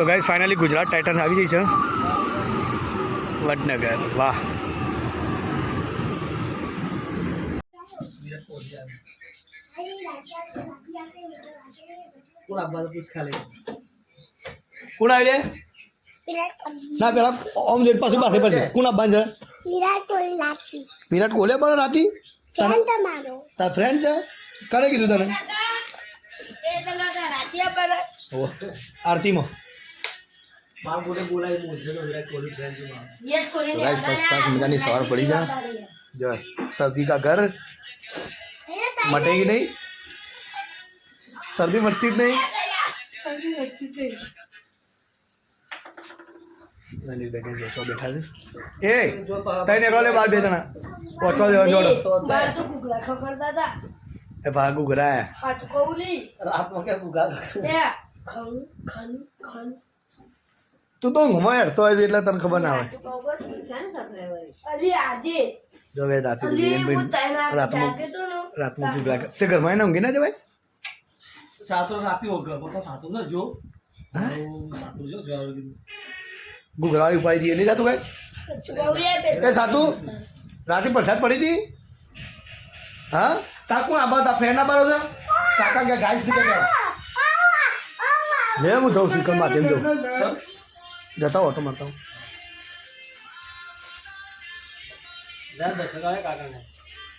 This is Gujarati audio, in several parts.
તો ગાઈઝ ફાઇનલી ગુજરાત ટાઇટન્સ આવી જઈ છે. વડનગર વાહ. કોણ ખાલી. કોણ આવી લે? વિરાટ કોહલી. ના પેલા ઓમ જેટ પાછું પાસે પાસે કોણ આપવાનું છે? વિરાટ કોહલી પણ રાતી? તાર ફ્રેન્ડ છે? કોને કીધું તને? ઓહ, આરતીમાં. મારા બોલે બોલાવી મોજે તો વિરાટ કોહલી ફ્રેન્ડ છે મારો. તો ગાઈઝ ફર્સ્ટ ક્લાસ મજાની સવાર પડી છે જો सर्दी का घर मटेगी नहीं सर्दी मटती જ નહીં અનિલ બેગે જો છો બેઠા છે એ તઈ નીકળો લે બાર બે જણા ઓછો દેવા જોડો એ ભાગુ ઘરાયા રાતમાં ક્યાં ભૂગા તું તો ઘુમા હેડતો હોય છે એટલે તને ખબર ના હોય. જો ગઈ રાતે તો રાતમાં રાતમાં ભૂખ લાગે તે ઘરમાં એને ઊંઘી ના જવાય? સાતો રાતે હોગા પપ્પા સાતો ના જો. હા? સાતો જો જવાનું કીધું ઘુઘરાળી ઉપાડી દઈએ નહીં જાતું કઈ? એ સાતું રાતે વરસાદ પડી હતી? હા? તાર કોણ આબા તાર ફ્રેન્ડ આબારો છે? કાકા કે ગાઈસ દીધે લે હું જાઉં છું કલ માધ્યમ જાઉં. જતા ઓટો મારતા આવે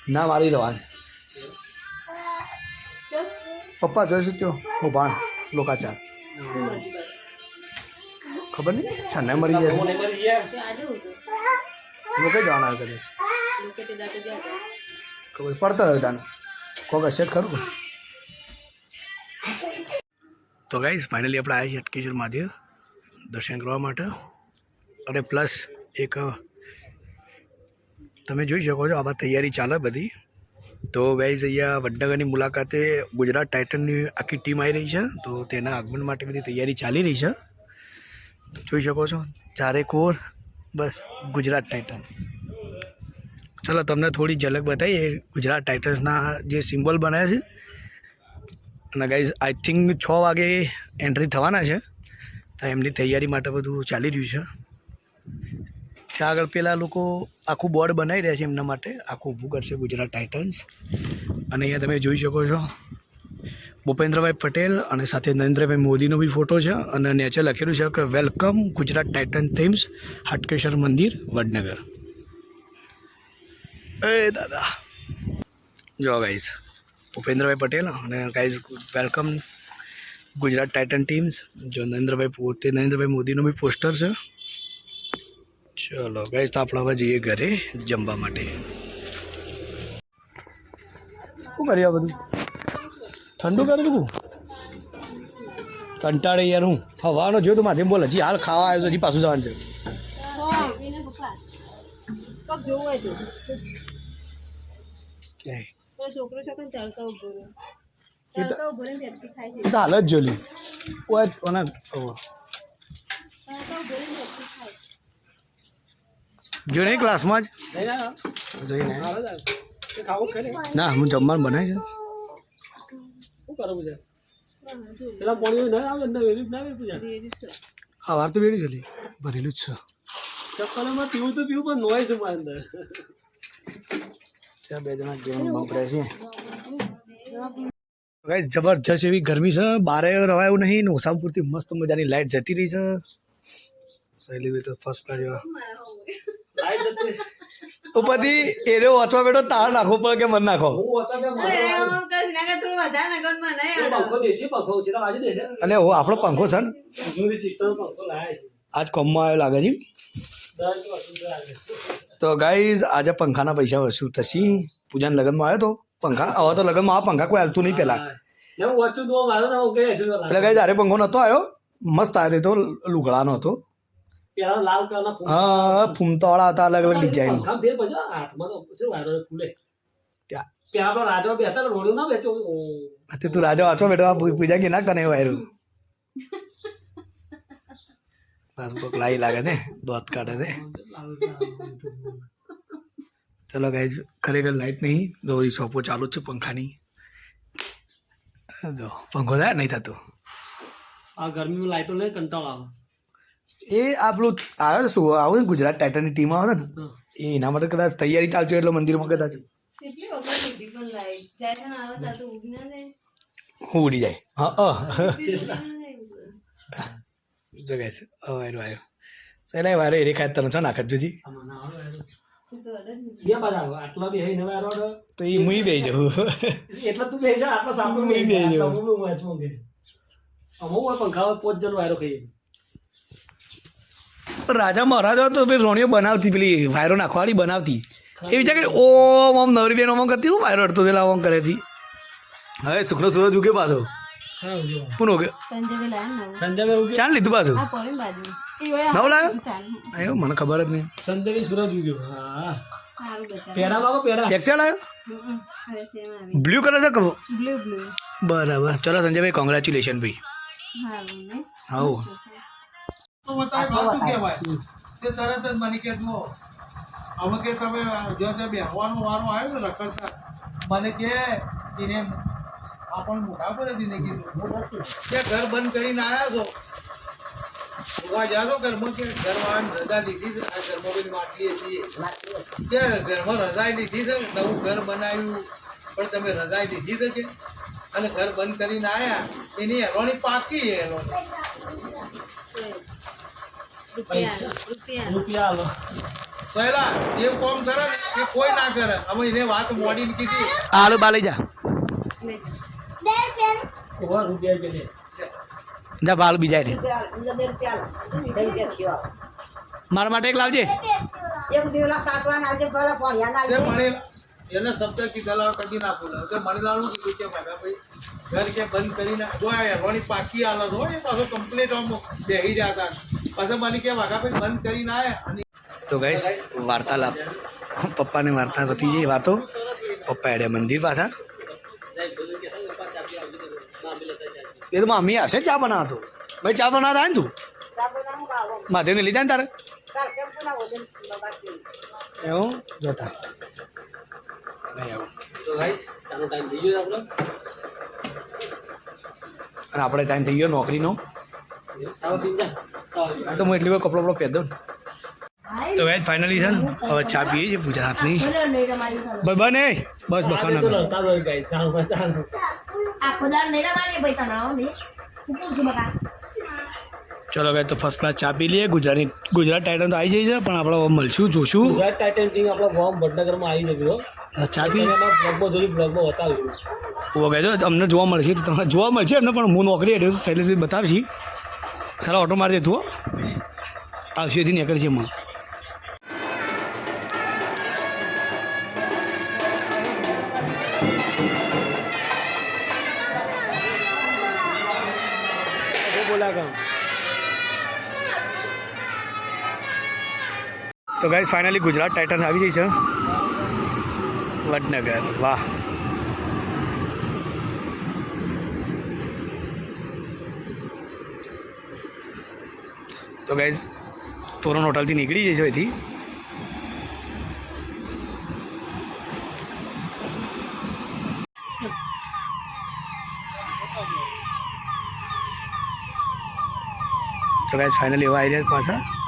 ના મારી રવાજ પપ્પા જોઈ શક્યો હું ભાણ લોકાચાર ખબર નહીં છન્ને મરી ગયા લોકો જવાના કદાચ ખબર પડતા હોય તાને કોક હશે ખરું તો ગાઈઝ ફાઇનલી આપણે આવ્યા છીએ અટકેશ્વર મહાદેવ દર્શન કરવા માટે. અને પ્લસ એક, તમે જોઈ શકો છો આમાં તૈયારી ચાલે બધી. તો ગાઈઝ અહીંયા વડનગરની મુલાકાતે ગુજરાત ટાઇટનની આખી ટીમ આવી રહી છે. તો તેના આગમન માટે બધી તૈયારી ચાલી રહી છે. જોઈ શકો છો ચારે કોર બસ, ગુજરાત ટાઇટન. ચલો, તમને થોડી ઝલક બતાવીએ ગુજરાત ટાઇટન્સના જે સિમ્બોલ બનાવ્યા છે. અને ગાઈઝ આઈ થિંક છ વાગે એન્ટ્રી થવાના છે. તો એમની તૈયારી માટે બધું ચાલી રહ્યું છે. ત્યાં આગળ પેલા લોકો આખું બોર્ડ બનાવી રહ્યા છે એમના માટે, આખું ઊભું કરશે ગુજરાત ટાઇટન્સ. અને અહીંયા તમે જોઈ શકો છો, ભૂપેન્દ્રભાઈ પટેલ અને સાથે નરેન્દ્રભાઈ મોદીનો બી ફોટો છે અને નીચે લખેલું છે કે, welcome Gujarat titan teams Hatkeshwar મંદિર, વડનગર. એ દાદા. જો ગાઈઝ ભૂપેન્દ્રભાઈ પટેલ અને guys welcome Gujarat titan teams જો નરેન્દ્રભાઈ પોતે નરેન્દ્રભાઈ મોદીનો બી પોસ્ટર છે ચલો ગાઈઝ તો આપણે હવે જઈએ ઘરે જમવા માટે શું કરીએ આ બધું ઠંડુ કરી દઉં કંટાળે યાર હું હવાનો જોયું તો માધ્યમ બોલ હજી હાલ ખાવા આવ્યો તો હજી પાછું જવાનું છે ક્યાંય છોકરો છોકરો તડકા ઊભો રહ્યો એ તો- તડકા ઊભો રહીને પેપ્સી ખાય છે. એ તો હાલ જ જોલી ઓય ઓના જો નહીં ક્લાસમાં જ? ના. જોઈને ને. હું જમવાનું બનાવી છે પેલા પાણી ના આવે અંદર વેલી ના હા વાર તો બેડી જલી ભરેલું જ છે. ચપ્પલમાં પીવું તો પીવું પણ નોય છે મારા અંદર. ત્યાં બે જણા ગેમ બમ્પ છે. ગાઈસ જબરજસ્ત એવી ગરમી છે. બારે રવાયું નહીં ને ઓસામ પૂરતી મસ્ત મજાની લાઈટ જતી રહી છે. સહેલી તો ફર્સ્ટ ક્લાસ જેવા લાઈટ જતી રહી. ઉપરથી એરે વાંચવા બેઠો તાર નાખવો પડે કે મન નાખો? અને હું આપણો પંખો છે ને? આજ કોમમાં આવ્યો લાગે છે. તો ગાઈઝ આજે પંખાના પૈસા વસૂલ થશે. પૂજાના લગ્નમાં આવ્યો તો? પંખા? હવે તો લગનમાં આ પંખા કોઈ હાલતું નહીં પેલા. કઈ એટલે ગાઈઝ આરે પંખો નહોતો આવ્યો મસ્ત આવ્યો તો લુગડાનો હતો. હા ફૂમતાવાળા હતા અલગ અલગ ડિઝાઇન તો રાજો વાંચવા બેઠો પૂજા કે ના તને વાયરું? પાસબુક લાઈ લાગે છે દોત કાઢે છે. ચલો ગાઈઝ ખરેખર લાઈટ નહીં જો બધી શોપો ચાલુ છે પંખાની જો પંખો થાય? નહીં થતો. આ ગરમીમાં લાઈટો લે કંટાળો આવે. એ આપણું આવે શું? આવે ને ગુજરાત ટાઇટનની ટીમ આવે ને? એ એના માટે કદાચ તૈયારી ચાલતી હોય એટલે મંદિરમાં કદાચ. કેટલી વખત લીધી પણ લાઈટ જાય છે ને આવે સાથે ઊભી ના જાય હું ઉડી જાય. હા અ. છે ગાઈસ આવ્યો. આવ્યો વારે એ રેખા તને છે નાખત જોજી. તું એ મુઈ બે જવું એટલે તું બે જા આટલા હું કે. અમુક વાર પંખા હોય જણ વાયરો ખાઈએ રાજા મહારાજા તો પેલી રોણીઓ બનાવતી પેલી વાયરો નાખવાળી બનાવતી. એ વિચાર કે ઓમ ઓમ નવરી બેન ઓમ કરતી હું વાયરો અડતો પેલા ઓમ કરે હતી હવે સુખનો સૂરજ ઉગે પાછો. કોણ ઉગે ને. ઉગે ચાલ લીધું બાજુ. લાવ્યો? મને ખબર જ નહીં. સંજયભાઈ સુરજ ઉગ્યો હા. સારું બચાવ પેડા બાબા પેડા. ટ્રેક્ટર લાવ્યો હમ, હવે સેમ આવી. બ્લુ કલર છે કહો બ્લુ બ્લુ. બરાબર. ચલો સંજયભાઈ કોંગ્રેચ્યુલેશન ભાઈ. હાઉ તો તરત જ મને કે જુઓ હવે કે તમે જો તે બેહવાનો વારો આવ્યો ને રખડતા મને કે એને આપણને મોટા પર જ એને કીધું. કે ઘર બંધ કરીને આવ્યા છો. જોવા જાજો ઘરમાં કે ઘરમાં રજા લીધી છે. આ ઘરમાં બધી વાંચીએ છીએ કે ઘરમાં રજાઈ લીધી છે. નવું ઘર બનાવ્યું. પણ તમે રજાઈ લીધી છે કે? અને ઘર બંધ કરીને આવ્યા એની હેરોની પાકી હેરોની. રૂપિયા. પહેલા જે કોમ કરે એ કોઈ ના કરે. અમે એને વાત મોડીને કીધી. આલુ બાલી લઈ જા રે બાલ બીજા ને. મારા માટે એક લાવજે. તે મણી એને શબ્દ કીધેલા કદી ના બોલે. મને લાવું કીધું કે મારા ભાઈ ઘર કે બંધ કરીને જો આ હેરવાની પાકી હાલત હોય પાછો કમ્પ્લીટ આમ બેહી જતા પાછા મને કે વાઘા ભાઈ બંધ કરીને આવે અને તો ગઈશ વાર્તાલાપ. પપ્પાને વાર્તા હતી જે વાતો. પપ્પા એડે મંદિર પાછા. એ તો મમ્મી હશે ચા બનાવતો. ભાઈ ચા બનાવતા ને તું? માધવને લીધા ને તારે? એવું? જોતા અને આપણે ટાઈમ થઈ ગયો નોકરીનો. હા પી જા તો હું એટલી વાર કપડો બપડો પહેરતો ને. તો વેજ ફાઇનલી છે ને હવે ચા પીએ છીએ ગુજરાતની બસ બને બસ બખા ચાલો આખો નહીં ભાઈ તને આવો નહીં. હું પૂછું છું બકા? ચલો ગાઈ તો ફર્સ્ટ ક્લાસ ચા પી લઈએ. ગુજરાતી ગુજરાત ટાઇટન તો આવી જાય છે પણ આપણે મળશું જોશું. ગુજરાત ટાઇટન ટીમ આપણો ફોર્મ વડનગરમાં આવી જજો હો. ચા પી બ્લોગમાં જોઈ બ્લોગમાં બતાવીશું ઓ કહેજો અમને જોવા મળશે તો તમને જોવા મળશે એમને પણ હું નોકરી એટલે શૈલેષભાઈ બતાવશી. સારા ઓટો મારી દેતું હો. આવશે એથી નીકળશે એમાં. તો ગાઈઝ ફાઇનલી ગુજરાત ટાઇટન્સ આવી જઈ છે. વડનગર. વાહ. તો ગાઈઝ તોરણ હોટલથી નીકળી જઈશું અહીંથી. તો ગાઈઝ ફાઇનલી એવા આવી રહ્યા પાછા.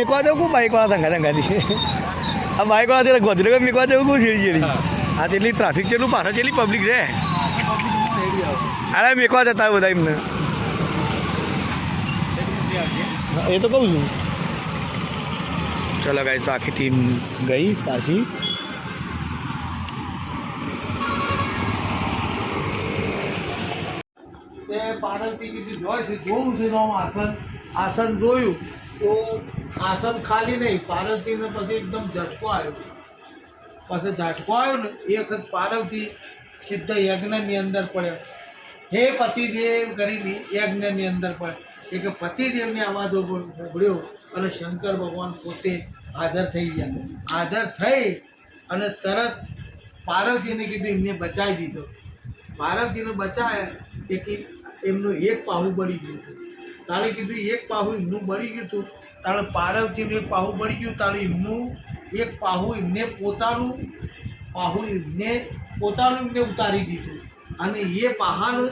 મેકવા દઉં કું બાઇકવાળા ધંગા ધંગાથી આ બાઇકવાળા ત્યારે ગોધરેગા મેકવા દઉં કું છેડી છેડી. આ તેટલી ટ્રાફિક જેટલું પાછળ જેટલી પબ્લિક છે. અરે મેકવા જતા બધા એમને. એ તો કહું છું. ચલો ગાઈ તો આખી ટીમ ગઈ પાછી. આસન જોયું. તો આસન ખાલી નહીં, પાર્વતીને પછી એકદમ ઝટકો આવ્યો. પછી ઝટકો આવ્યો ને, એ વખત પાર્વતી સિદ્ધ યજ્ઞની અંદર પડ્યો. હે પતિદેવ કરીને યજ્ઞની અંદર પડે એ કે પતિદેવને અવાજ ઉભળ્યો અને શંકર ભગવાન પોતે હાજર થઈ ગયા. હાજર થઈ અને તરત પાર્વતીને કીધું, એમને બચાવી દીધો. પાર્વતીને બચાવ્યા કે એમનું એક પાહું બળી ગયું હતું. તાણે કીધું એક પાહું એમનું બળી ગયું હતું તાણે પાર્વતીનું એક પાહું બળી ગયું તાણે એમનું એક પાહું એમને પોતાનું પાહું એમને પોતાનું એમને ઉતારી દીધું. અને એ પહાનું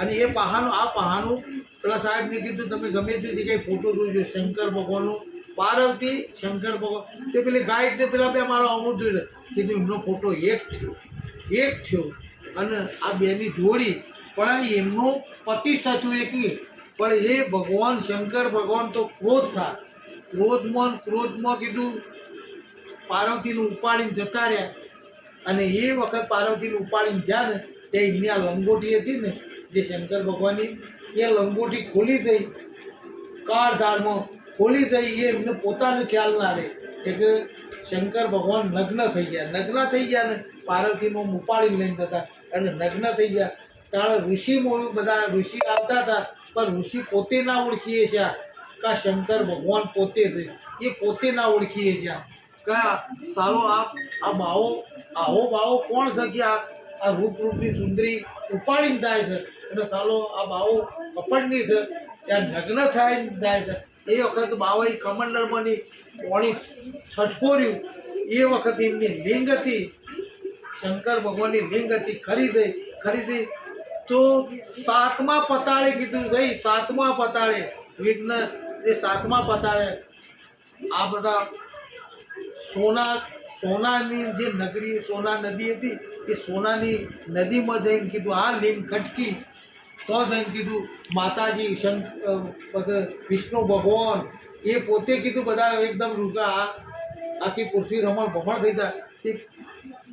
અને એ પહાનું આ પહાનું પેલા સાહેબને કીધું તમે ગમે તે જગ્યાએ ફોટો જોઈજો શંકર ભગવાનનું. પાર્વતી શંકર ભગવાન તે પેલી ગાય ને પેલા બે મારો અમુક જોઈ કીધું એમનો ફોટો એક થયો એક થયો. અને આ બેની જોડી પણ એમનું પ્રતિષ્ઠા થયું એકલી પણ એ ભગવાન, શંકર ભગવાન તો ક્રોધ થાય ક્રોધમાં ક્રોધમાં કીધું, પાર્વતીને ઉપાડીને જતા રહ્યા. અને એ વખત પાર્વતીને ઉપાડીને ગયા ને તે એમની આ લંગોટી હતી ને, જે શંકર ભગવાનની, એ લંગોટી ખોલી થઈ કાળધારમાં ખોલી થઈ એ એમને પોતાનો ખ્યાલ ના રહે. એટલે શંકર ભગવાન નગ્ન થઈ ગયા. નગ્ન થઈ ગયા ને પાર્વતીમાં ઉપાડીને લઈને જતા. અને નગ્ન થઈ ગયા. ત્યારે ઋષિ મોડું બધા ઋષિ આવતા હતા. પણ ઋષિ પોતે ના ઓળખીએ છે કા શંકર ભગવાન પોતે એ પોતે ના ઓળખીએ છે કા સારો આ આ બાવો, આવો બાવો કોણ શક્યા આ રૂપ રૂપની સુંદરી ઉપાડીને થાય છે? અને સાલો આ બાવો કપડની છે. ત્યાં નગ્ન થાય જાય છે. એ વખત બાવાઈ કમંડળમાંની પોણી છટકોર્યું. એ વખત એમની લિંગ હતી. શંકર ભગવાનની લિંગ હતી. ખરીદી ખરીદી તો સાતમા પતાળે કીધું ભાઈ સાતમા પતાળે. વિઘ્ન એ સાતમા પતાળે આ બધા સોના સોનાની જે નગરી, સોના નદી હતી, એ સોનાની નદીમાં જઈને કીધું આ લિંગ ખટકી. તો જઈને કીધું, માતાજી શંકર વિષ્ણુ ભગવાન. એ પોતે કીધું, બધા એકદમ રૂકા આખી પૃથ્વી રમણ ભમણ થઈ જાય.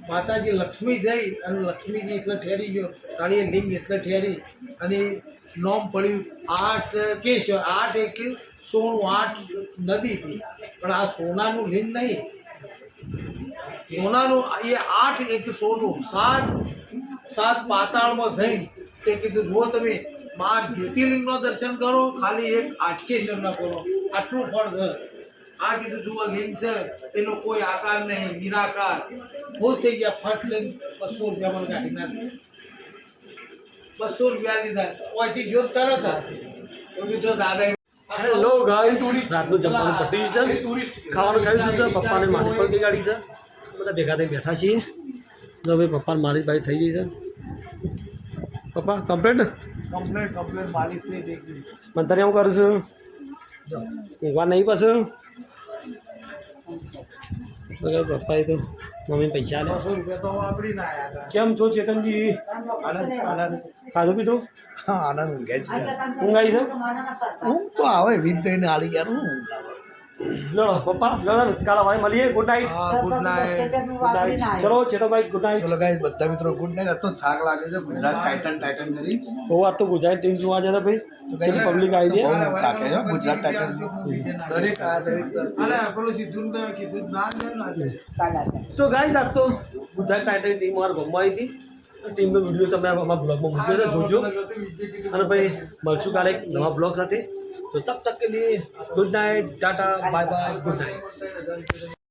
માતાજી લક્ષ્મી જઈ અને લક્ષ્મીજી એટલે ઠેરી ગયો. તાળીએ લિંગ એટલે ઠેરી. અને નોમ પડ્યું આઠ કેશ આઠ એક સોનું, આઠ નદી હતી. પણ આ સોનાનું લિંગ નહીં. સોનાનું એ આઠ એક સોનું સાત સાત પાતાળમાં થઈ. તે કીધું, જો તમે બાર જ્યોતિર્લિંગનું દર્શન કરો, ખાલી એક આઠકેશ્વરના કરો આટલું ફળ આ કીધું જુઓ લિંગ છે એનો કોઈ આકાર નહીં નિરાકાર. ખુશ થઈ ગયા ફટ લઈને બસો રૂપિયા મને કાઢી નાખી. બસો રૂપિયા લીધા. ઓછી જો. તરત હતી જો દાદા હેલો ગાઈસ રાતનું જમવાનું પતી ગયું છે. ખાવાનું ખાઈ લીધું છે. પપ્પાને મારી પણ કઈ છે. બધા ભેગા થઈ બેઠા છીએ. તો હવે પપ્પાને મારી બારી થઈ ગઈ છે. પપ્પા કમ્પ્લેટ કમ્પ્લેટ કમ્પ્લેટ માલિશ દેખી. મને તને એવું કરું છું. ઊંઘવા નહીં પાછું? બરાબર પપ્પાએ તો મમ્મી પૈસા લે બસો રૂપિયા તો વાપરીને આવ્યા કેમ છો ચેતનજી? આનંદ આનંદ. ખાધું પીધું? હા આનંદ ઊંઘે છે? ઊંઘ આવી છે ઊંઘ તો આવે વીજ દઈને હાલી ગયા ઊંઘ આવે. લડો પપ્પા લડો કાલે ભાઈ મળીએ. ગુડ નાઇટ ગુડ નાઇટ ચલો ચેતનભાઈ ગુડ નાઇટ ચલો ગાઈસ બધા મિત્રો ગુડ નાઇટ તો થાક લાગે છે. ગુજરાત ટાઇટન ટાઇટન કરી. બહુ આ તો ગુજરાત ટીમ જોવા જતા ભાઈ. ચલો પબ્લિક આવી બહુ થાક છે ગુજરાત ટાઇટન. દરેક આ દરેક અરે પેલું સીધું તો કીધું ના તો ગાઈસ આ તો ગુજરાત ટાઇટન ટીમ મારા ગામમાં આવી હતી. ટીમનો વીડિયો તમે અમારા બ્લોગમાં મૂક્યો છે જોજો. અને ભાઈ મળશું કાલે એક નવા બ્લોગ સાથે. તો તબ તક કે લીએ good night tata bye bye good night